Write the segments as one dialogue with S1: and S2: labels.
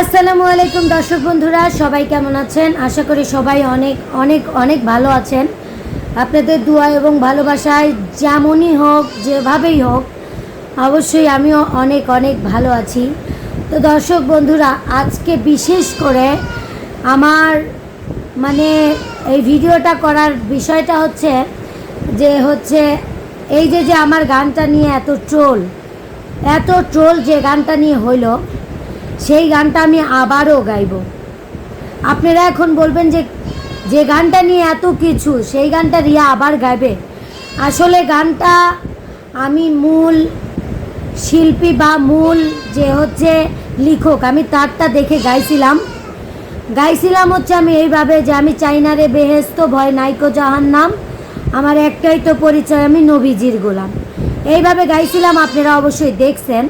S1: আসসালামু আলাইকুম দর্শক বন্ধুরা, সবাই কেমন আছেন? আশা করি সবাই অনেক অনেক অনেক ভালো আছেন। আপনাদের দোয়া এবং ভালোবাসায় যেমনই হোক, যেভাবেই হোক, অবশ্যই আমিও অনেক অনেক ভালো আছি। তো দর্শক বন্ধুরা, আজকে বিশেষ করে আমার মানে এই ভিডিওটা করার বিষয়টা হচ্ছে যে হচ্ছে এই যে যে আমার গানটা নিয়ে এত ট্রোল এত ট্রোল যে গানটা নিয়ে হইল সেই গানটা আমি আবারও গাইব। আপনারা এখন বলবেন যে যে গানটা নিয়ে এত কিছু, সেই গানটা রিয়া আবার গাইবে। আসলে গানটা আমি মূল শিল্পী বা মূল যে হচ্ছে লিখক, আমি তারটা দেখে গাইছিলাম। গাইছিলাম হচ্ছে আমি এইভাবে যে আমি চাইনারে বেহেস্ত ভয় নাইকো জাহান নাম আমার একটাই তো পরিচয়, আমি নবীজির গোলাম। এইভাবে গাইছিলাম, আপনারা অবশ্যই দেখছেন।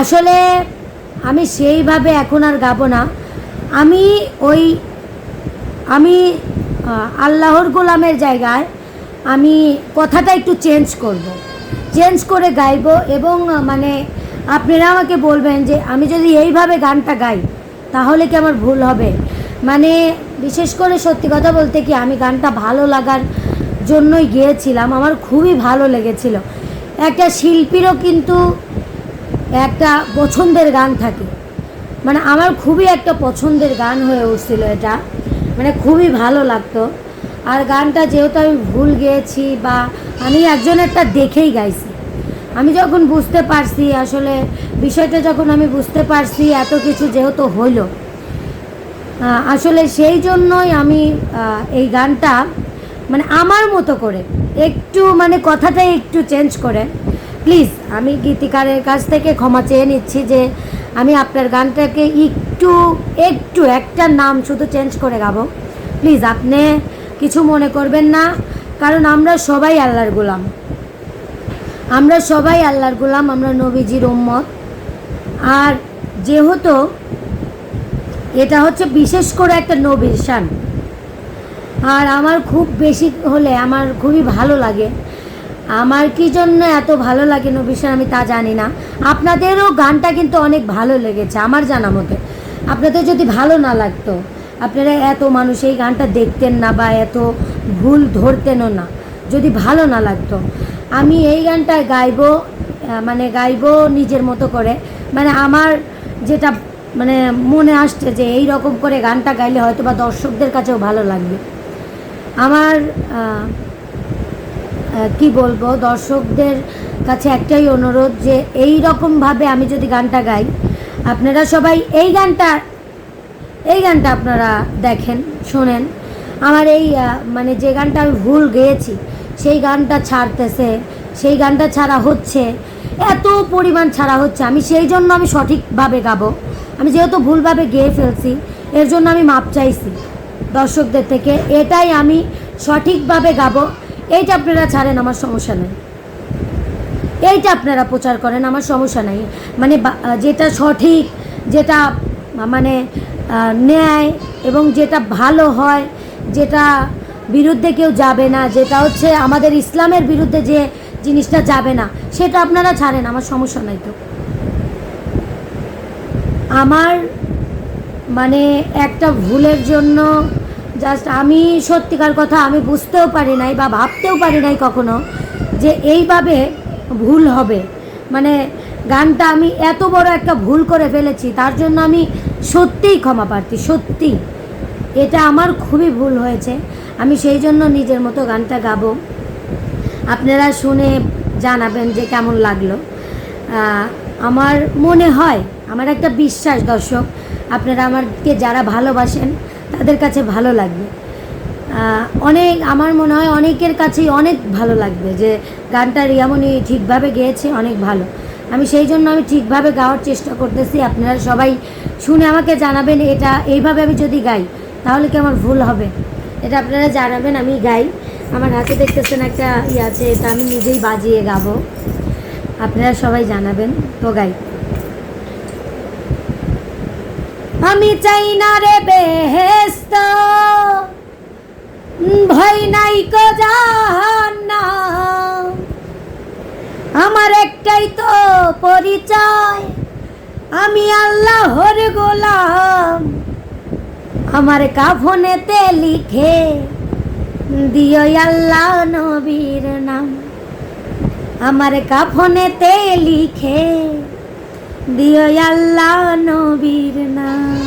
S1: আসলে আমি সেইভাবে এখন আর গাবো না। আমি ওই, আমি আল্লাহর গোলামের জায়গায় আমি কথাটা একটু চেঞ্জ করব। চেঞ্জ করে গাইবো এবং মানে আপনারা আমাকে বলবেন যে আমি যদি এইভাবে গানটা গাই, তাহলে কি আমার ভুল হবে? মানে বিশেষ করে সত্যি কথা বলতে কি আমি গানটা ভালো লাগার জন্যই গিয়েছিলাম। আমার খুবই ভালো লেগেছিল। একটা শিল্পীরও কিন্তু একটা পছন্দের গান থাকে। মানে আমার খুবই একটা পছন্দের গান হয়ে উঠছিল এটা। মানে খুবই ভালো লাগতো। আর গানটা যেহেতু আমি ভুল গেয়েছি বা আমি একজনেরটা দেখেই গাইছি। আমি যখন বুঝতে পারছি আসলে বিষয়টা যখন আমি বুঝতে পারছি এত কিছু যেহেতু হইল। আসলে সেই জন্যই আমি এই গানটা মানে আমার মতো করে একটু মানে কথাটাই একটু চেঞ্জ করে। প্লিজ, আমি গীতিকারের কাছ থেকে ক্ষমা চেয়ে নিচ্ছি যে আমি আপনার গানটাকে একটু একটু, একটা নাম শুধু চেঞ্জ করে গাবো। প্লিজ, আপনি কিছু মনে করবেন না, কারণ আমরা সবাই আল্লাহর গোলাম। আমরা সবাই আল্লাহর গোলাম, আমরা নবীজির উম্মত। আর যেহেতু এটা হচ্ছে বিশেষ করে একটা নবীর শান, আর আমার খুব বেশি হলে আমার খুবই ভালো লাগে। আমার কি জন্য এত ভালো লাগে নবীর শান আমি তা জানি না। আপনাদেরও গানটা কিন্তু অনেক ভালো লেগেছে, আমার জানা মতে। আপনাদের যদি ভালো না লাগতো, আপনারা এত মানুষ এই গানটা দেখতেন না বা এত ভুল ধরতেনও না, যদি ভালো না লাগতো। আমি এই গানটা গাইব মানে গাইব নিজের মতো করে। মানে আমার যেটা মানে মনে আসছে যে এই রকম করে গানটা গাইলে হয়তো বা দর্শকদের কাছেও ভালো লাগবে। আমার কি বলব, দর্শকদের কাছে একটাই অনুরোধ যে এই রকমভাবে আমি যদি গানটা গাই, আপনারা সবাই এই গানটা এই গানটা আপনারা দেখেন, শোনেন। আমার এই মানে যে গানটা আমি ভুল গেয়েছি, সেই গানটা ছাড়তেছে, সেই গানটা ছাড়া হচ্ছে, এত পরিমাণ ছাড়া হচ্ছে, আমি সেই জন্য আমি সঠিকভাবে গাবো। আমি যেহেতু ভুলভাবে গেয়ে ফেলছি, এর জন্য আমি মাপ চাইছি দর্শকদের থেকে, এটাই আমি সঠিকভাবে গাবো। এইটা আপনারা ছাড়েন, আমার সমস্যা নেই। এইটা আপনারা প্রচার করেন, আমার সমস্যা নাই। মানে যেটা সঠিক, যেটা মানে ন্যায় এবং যেটা ভালো হয়, যেটা বিরুদ্ধে কেউ যাবে না, যেটা হচ্ছে আমাদের ইসলামের বিরুদ্ধে যে জিনিসটা যাবে না, সেটা আপনারা ছাড়েন, আমার সমস্যা নাই তো। আমার মানে একটা ভুলের জন্য জাস্ট আমি সত্যিকার কথা, আমি বুঝতেও পারি নাই বা ভাবতেও পারি নাই কখনো যে এইভাবে ভুল হবে। মানে গানটা আমি এত বড় একটা ভুল করে ফেলেছি, তার জন্য আমি সত্যিই ক্ষমা প্রার্থী সত্যি এটা আমার খুবই ভুল হয়েছে। আমি সেই জন্য নিজের মতো গানটা গাবো। আপনারা শুনে জানাবেন যে কেমন লাগল। আমার মনে হয়, আমার একটা বিশ্বাস দর্শক, আপনারা আমাকে যারা ভালোবাসেন তাদের কাছে ভালো লাগবে। অনেক, আমার মনে হয় অনেকের কাছেই অনেক ভালো লাগবে যে গানটা রিয়ামণি ঠিকভাবে গেয়েছে, অনেক ভালো। আমি সেই জন্য আমি ঠিকভাবে গাওয়ার চেষ্টা করতেছি, আপনারা সবাই শুনে আমাকে জানাবেন এটা, এইভাবে আমি যদি গাই, তাহলে কি আমার ভুল হবে? এটা আপনারা জানাবেন, আমি গাই। আমার হাতে দেখতেছেন একটা ইয়ে আছে, এটা আমি নিজেই বাজিয়ে গাবো। আপনারা সবাই জানাবেন, তো গাই। আমি চাই না রে বেহেস্ত ভয় নাই কো আমার একটাই তো পরিচয়, আমি আল্লাহর গোলাম। আমার কাফনেতে লিখে দিও আল্লাহ নবীর নাম। আমার কাফনেতে লিখে আল্লাহ নবীর নাম।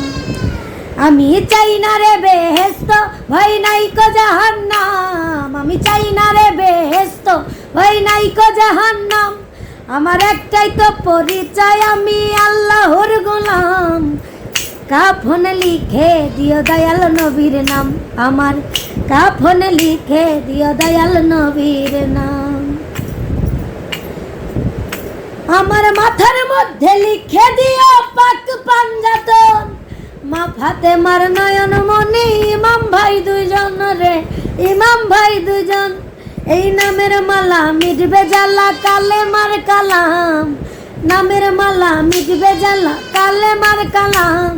S1: আমি চাই না রে বেহেস্ত ভয় নাই কো জাহান্নাম। আমি চাই না রে বেহেস্ত ভয় নাই কো জাহান্নাম। আমার একটাই তো পরিচয়, আমি আল্লাহর গোলাম। কাফন লিখে দিও দয়াল নবীর নাম। আমার কাফন লিখে দিও দয়াল নবীর নাম। আমার মাথার মধ্যে লিখে দিও পাক পাঞ্জাতন। মা ফাতে মার নয়ন মনি ইমাম ভাই দুইজন রে, ইমাম ভাই দুজন এই নামের মালা মিটবে জ্বালা, কালে মার কালাম। নামের মালা মিটবে জ্বালা, কালে মার কালাম।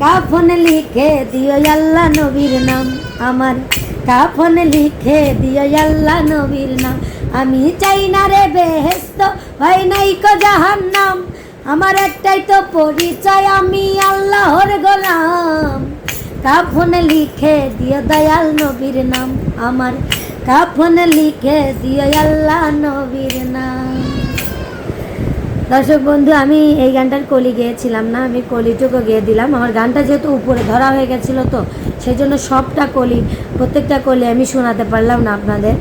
S1: কাফন লিখে দিও আল্লাহ নবীর নাম আমার। কাফন লিখে দিও আল্লাহ নবীর নাম। আমি চাই না রে বেহেস্ত ভাই নাই কো জাহান্নাম। আমার একটাই তো পরিচয়, আমি আল্লাহর গোলাম। কাফন লিখে দিও দয়াল নবীর নাম। আমার কাফন লিখে দিও আল্লাহ নবীর নাম। দর্শক বন্ধু, আমি এই গানটার কলি গেয়েছিলাম না, আমি কলিটুকু গেয়ে দিলাম। আমার গানটা যেহেতু উপরে ধরা হয়ে গেছিল তো সেই জন্য সবটা কলি, প্রত্যেকটা কলি আমি শোনাতে পারলাম না আপনাদের।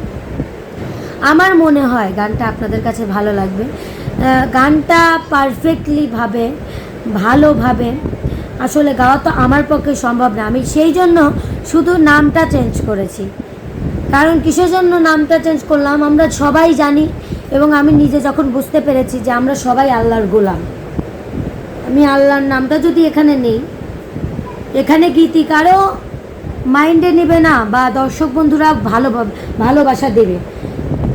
S1: আমার মনে হয় গানটা আপনাদের কাছে ভালো লাগবে। গানটা পারফেক্টলিভাবে ভালোভাবে। আসলে গাওয়া তো আমার পক্ষে সম্ভব না। আমি সেই জন্য শুধু নামটা চেঞ্জ করেছি। কারণ কিসের জন্য নামটা চেঞ্জ করলাম? আমরা সবাই জানি এবং আমি নিজে যখন বুঝতে পেরেছি যে আমরা সবাই আল্লাহর গোলাম। আমি আল্লাহর নামটা যদি এখানে নেই, এখানে গীতিকারও মাইন্ডে নেবে না বা দর্শক বন্ধুরা ভালো ভালোবাসা দেবে।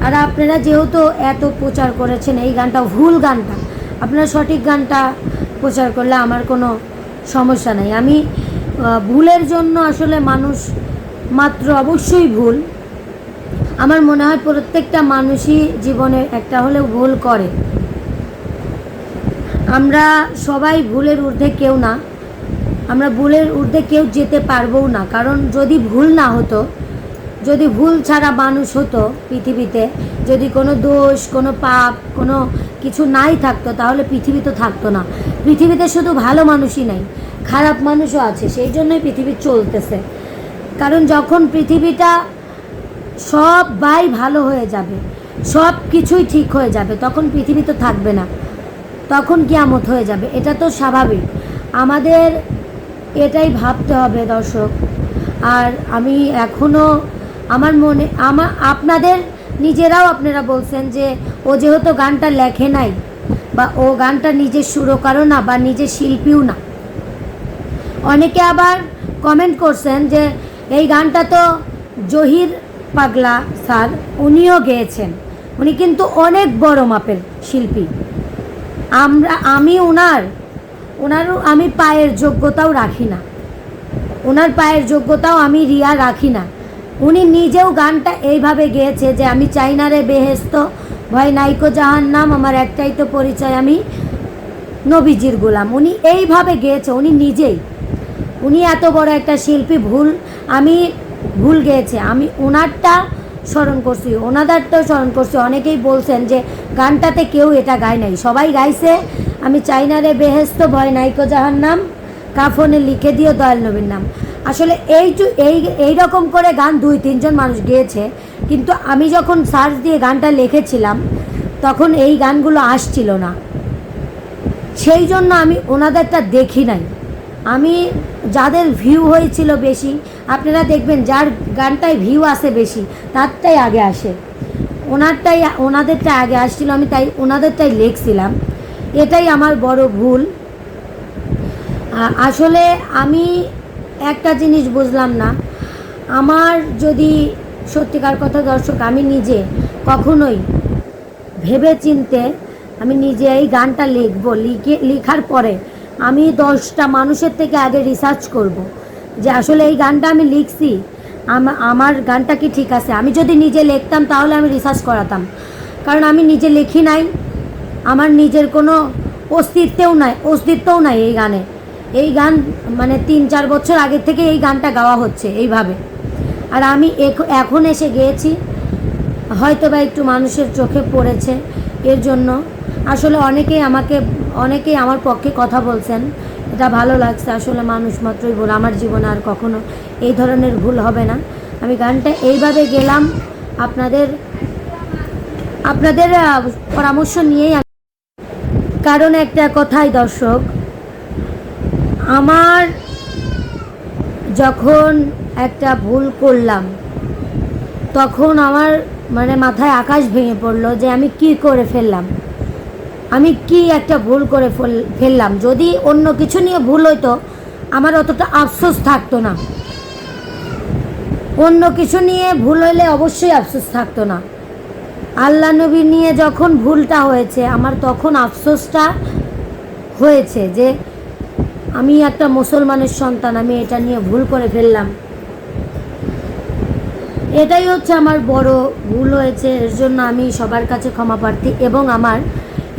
S1: আর আপনারা যেহেতু এত প্রচার করেছেন এই গানটা, ভুল গানটা, আপনারা সঠিক গানটা প্রচার করলে আমার কোনো সমস্যা নেই। আমি ভুলের জন্য আসলে মানুষ মাত্র অবশ্যই ভুল। আমার মনে হয় প্রত্যেকটা মানুষই জীবনে একটা হলেও ভুল করে। আমরা সবাই ভুলের ঊর্ধ্বে কেউ না। আমরা ভুলের ঊর্ধ্বে কেউ যেতে পারবও না। কারণ যদি ভুল না হতো যদি ভুল ছাড়া মানুষ হতো পৃথিবীতে, যদি কোনো দোষ, কোনো পাপ, কোনো কিছু নাই থাকতো, তাহলে পৃথিবী তো থাকতো না। পৃথিবীতে শুধু ভালো মানুষই নাই, খারাপ মানুষও আছে, সেই জন্যই পৃথিবী চলতেছে। কারণ যখন পৃথিবীটা সবাই ভালো হয়ে যাবে, সব কিছুই ঠিক হয়ে যাবে, তখন পৃথিবী তো থাকবে না। তখন কিয়ামত হয়ে যাবে, এটা তো স্বাভাবিক। আমাদের এটাই ভাবতে হবে দর্শক। আর আমি এখনও আমার মনে আমার আপনাদের নিজেরাও আপনারা বলছেন যে ও যেহেতু গানটা লেখে নাই বা ও গানটা নিজের সুরকারও না বা নিজের শিল্পীও না। অনেকে আবার কমেন্ট করছেন যে এই গানটা তো জহির পাগলা স্যার উনিও গেয়েছেন। উনি কিন্তু অনেক বড় মাপের শিল্পী। আমরা, আমি ওনার ওনারও আমি পায়ের যোগ্যতাও রাখি না। ওনার পায়ের যোগ্যতাও আমি রিয়া রাখি না। উনি নিজেও গানটা এইভাবে গেয়েছে যে আমি চাই না রে বেহেস্ত ভয় নাইকো জাহান নাম আমার একটাই তো পরিচয়, আমি নবীজির গোলাম। উনি এইভাবে গেয়েছে, উনি নিজেই। উনি এত বড় একটা শিল্পী, ভুল, আমি ভুল গেয়েছে। আমি ওনারটা স্মরণ করছি ওনাদারটাও স্মরণ করছি। অনেকেই বলছেন যে গানটাতে কেউ এটা গায় নাই। সবাই গাইছে, আমি চাই না রে বেহেস্ত ভয় নাইকো জাহান নাম কাফনে লিখে দিও দয়াল নবীর নাম। আসলে এই এই এই রকম করে গান দুই, তিনজন মানুষ গেয়েছে, কিন্তু আমি যখন সার্চ দিয়ে গানটা লিখেছিলাম, তখন এই গানগুলো আসছিল না। সেই জন্য আমি ওনাদেরটা দেখি নাই। আমি যাদের ভিউ হয়েছিল বেশি, আপনারা দেখবেন যার গানটায় ভিউ আসে বেশি, তারটাই আগে আসে। ওনারটাই, ওনাদেরটা আগে আসছিল, আমি তাই ওনাদেরটাই লিখছিলাম। এটাই আমার বড় ভুল। আসলে আমি একটা জিনিস বুঝলাম না। আমার যদি সত্যিকার কথা দর্শক, আমি নিজে কখনোই ভেবে চিনতে আমি নিজে এই গানটা লিখব, লিখে, লেখার পরে আমি দশটা মানুষের থেকে আগে রিসার্চ করব। যে আসলে এই গানটা আমি লিখছি আমার গানটা কি ঠিক আছে? আমি যদি নিজে লিখতাম তাহলে আমি রিসার্চ করাতাম। কারণ আমি নিজে লিখি নাই, আমার নিজের কোনো অস্তিত্বেও নাই, অস্তিত্বও নাই এই গানে। এই গান মানে তিন চার বছর আগে থেকে এই গানটা গাওয়া হচ্ছে এইভাবে। আর আমি এখন এসে গেয়েছি, হয়তো বা একটু মানুষের চোখে পড়েছে এর জন্য। আসলে অনেকেই আমাকে, অনেকেই আমার পক্ষে কথা বলছেন, এটা ভালো লাগছে, আসলে মানুষ মাত্রই ভুল, আমার জীবনে আর কখনো এই ধরনের ভুল হবে না। আমি গানটা এইভাবে গেলাম, আপনাদের আপনাদের পরামর্শ নিয়েই কারণ একটা কথাই দর্শক আমার যখন একটা ভুল করলাম, তখন আমার মানে মাথায় আকাশ ভেঙে পড়ল যে আমি কি করে ফেললাম। আমি কি একটা ভুল করে ফেল- ফেললাম। যদি অন্য কিছু নিয়ে ভুল হইতো, আমার অতটা আফসোস থাকতো না। অন্য কিছু নিয়ে ভুল হইলে অবশ্যই আফসোস থাকতো না। আল্লাহ নবী নিয়ে যখন ভুলটা হয়েছে, আমার তখন আফসোসটা হয়েছে যে আমি একটা মুসলমানের সন্তান, আমি এটা নিয়ে ভুল করে ফেললাম। এটাই হচ্ছে আমার বড় ভুল হয়েছে, এর জন্য আমি সবার কাছে ক্ষমা প্রার্থী এবং আমার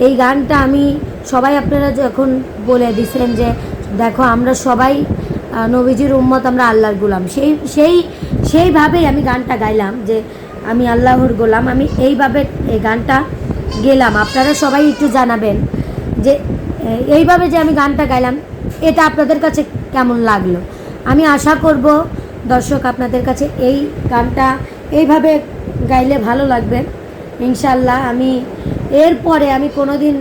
S1: এই গানটা আমি সবাই আপনারা যখন বলে দিছেন যে, দেখো, আমরা সবাই নবীজির উম্মত, আমরা আল্লাহর গোলাম। সেই সেই, সেইভাবেই আমি গানটা গাইলাম যে, আমি আল্লাহর গোলাম, আমি এইভাবে এই গানটা গেলাম। আপনারা সবাই একটু জানাবেন যে এইভাবে যে আমি গানটা গাইলাম এটা আপনাদের কাছে কেমন লাগল? আমি আশা করব দর্শক আপনাদের কাছে এই গানটা এইভাবে গাইলে ভালো লাগবে। ইনশাল্লাহ আমি এরপরে আমি কোনো দিন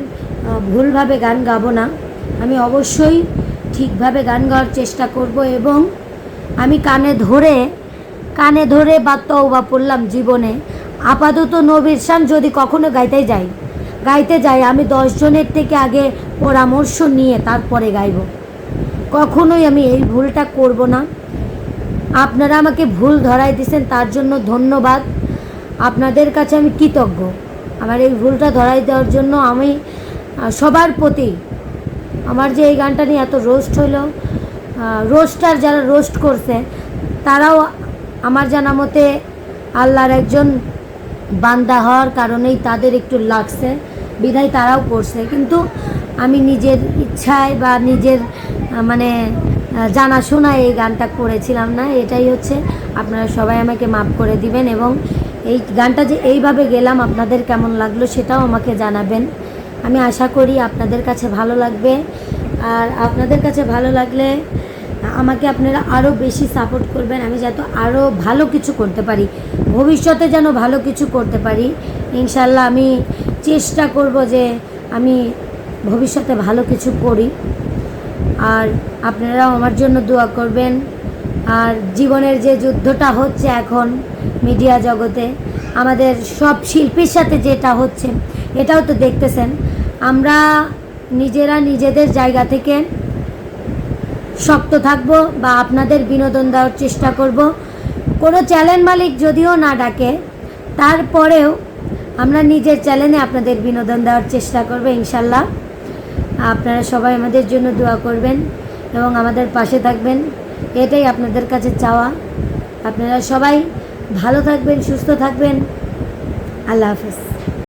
S1: ভুলভাবে গান গাবো না। আমি অবশ্যই ঠিকভাবে গান গাওয়ার চেষ্টা করব এবং আমি কানে ধরে কানে ধরে বা তওবা পড়লাম জীবনে। আপাতত নবীর শান যদি কখনো গাইতে যাই গাইতে যাই, আমি দশজনের থেকে আগে পরামর্শ নিয়ে তারপরে গাইব। কখনোই আমি এই ভুলটা করব না। আপনারা আমাকে ভুল ধরাই দিয়েছেন, তার জন্য ধন্যবাদ। আপনাদের কাছে আমি কৃতজ্ঞ। আমার এই ভুলটা ধরাই দেওয়ার জন্য আমি সবার প্রতি আমার যে এই গানটা নিয়ে এত রোস্ট হলো রোস্টার যারা রোস্ট করছে, তারাও আমার জানা মতে আল্লাহর একজন বান্দা হওয়ার কারণেই তাদের একটু লাগছে, বিধায় তারাও করছে। কিন্তু আমি নিজের ইচ্ছায় বা নিজের মানে জানাশোনা এই গানটা করেছিলাম না। এটাই হচ্ছে, আপনারা সবাই আমাকে মাফ করে দিবেন এবং এই গানটা যে এইভাবে গেলাম, আপনাদের কেমন লাগল সেটাও আমাকে জানাবেন। আমি আশা করি আপনাদের কাছে ভালো লাগবে। আর আপনাদের কাছে ভালো লাগলে আমাকে আপনারা আরও বেশি সাপোর্ট করবেন। আমি যাতে আরও ভালো কিছু করতে পারি। ভবিষ্যতে যেন ভালো কিছু করতে পারি। ইনশাল্লাহ আমি চেষ্টা করব যে আমি ভবিষ্যতে ভালো কিছু করি। আর আপনারাও আমার জন্য দোয়া করবেন। আর জীবনের যে যুদ্ধটা হচ্ছে এখন মিডিয়া জগতে, আমাদের সব শিল্পীর সাথে যেটা হচ্ছে, এটাও তো দেখতেছেন। আমরা নিজেরা নিজেদের জায়গা থেকে শক্ত থাকব বা আপনাদের বিনোদন দেওয়ার চেষ্টা করব। কোনো চ্যানেল মালিক যদিও না ডাকে, তারপরেও আমরা নিজের চ্যানেলে আপনাদের বিনোদন দেওয়ার চেষ্টা করব ইনশাল্লাহ। আপনারা সবাই আমাদের জন্য দোয়া করবেন এবং আমাদের পাশে থাকবেন। এটাই আপনাদের কাছে চাওয়া। আপনারা সবাই ভালো থাকবেন, সুস্থ থাকবেন। আল্লাহ হাফেজ।